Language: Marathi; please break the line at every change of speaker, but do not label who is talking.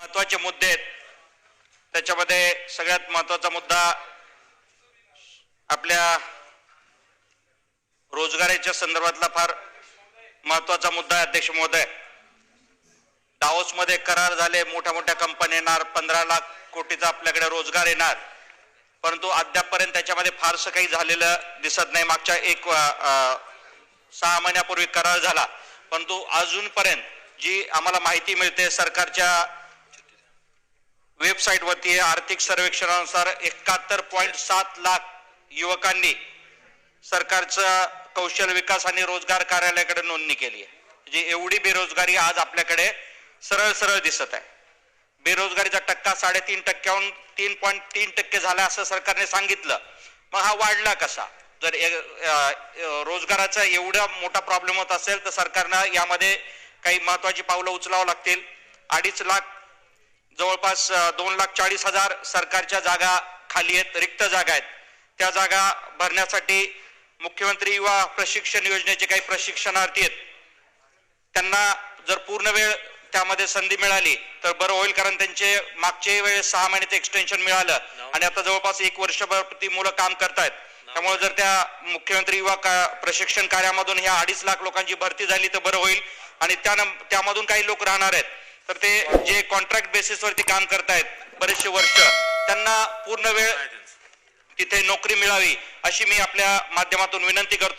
महत्त्वाचे मुद्दे आहेत. त्याच्यामध्ये सगळ्यात महत्त्वाचा मुद्दा आपल्या रोजगाराच्या संदर्भातला फार महत्त्वाचा मुद्दा आहे अध्यक्ष महोदय. डाओसमध्ये करार झाले मोठ्या मोठ्या कंपन्या येणार पंधरा लाख कोटीचा आपल्याकडे रोजगार येणार. परंतु अद्यापपर्यंत त्याच्यामध्ये फारसं काही झालेलं दिसत नाही. मागच्या एक सहा महिन्यापूर्वी करार झाला. परंतु अजूनपर्यंत जी आम्हाला माहिती मिळते सरकारच्या वेबसाईट वरती आर्थिक सर्वेक्षणानुसार एकाहत्तर पॉईंट सात लाख युवकांनी सरकारचं कौशल्य विकास आणि रोजगार कार्यालयाकडे नोंदणी केली आहे. म्हणजे एवढी बेरोजगारी आज आपल्याकडे सरळ सरळ दिसत आहे. बेरोजगारीचा टक्का साडेतीन टक्क्याहून तीन पॉईंट तीन टक्के झाला असं सरकारने सांगितलं. मग हा वाढला कसा? जर ए- रोजगाराचा एवढा मोठा प्रॉब्लेम होत असेल तर सरकारनं यामध्ये काही महत्वाची पावलं उचलावं लागतील. अडीच लाख जवळपास दोन लाख चाळीस हजार सरकारच्या जागा खाली आहेत रिक्त जागा आहेत. त्या जागा भरण्यासाठी मुख्यमंत्री युवा प्रशिक्षण योजनेचे काही प्रशिक्षणार्थी आहेत. त्यांना जर पूर्ण वेळ त्यामध्ये संधी मिळाली तर बरं होईल कारण त्यांचे मागचे वेळेस सहा महिन्याचं एक्सटेन्शन मिळालं. आणि आता जवळपास एक वर्षभर ती मुलं काम करतायत. त्यामुळे जर त्या मुख्यमंत्री युवा का- प्रशिक्षण कार्यामधून ह्या अडीच लाख लोकांची भरती झाली तर बरं होईल. आणि त्यानं त्यामधून काही लोक राहणार आहेत. तर ते जे कॉन्ट्रॅक्ट बेसिसवरती काम करतायत बरेचसे वर्ष त्यांना पूर्ण वेळ तिथे नोकरी मिळावी अशी मी आपल्या माध्यमातून विनंती करतो.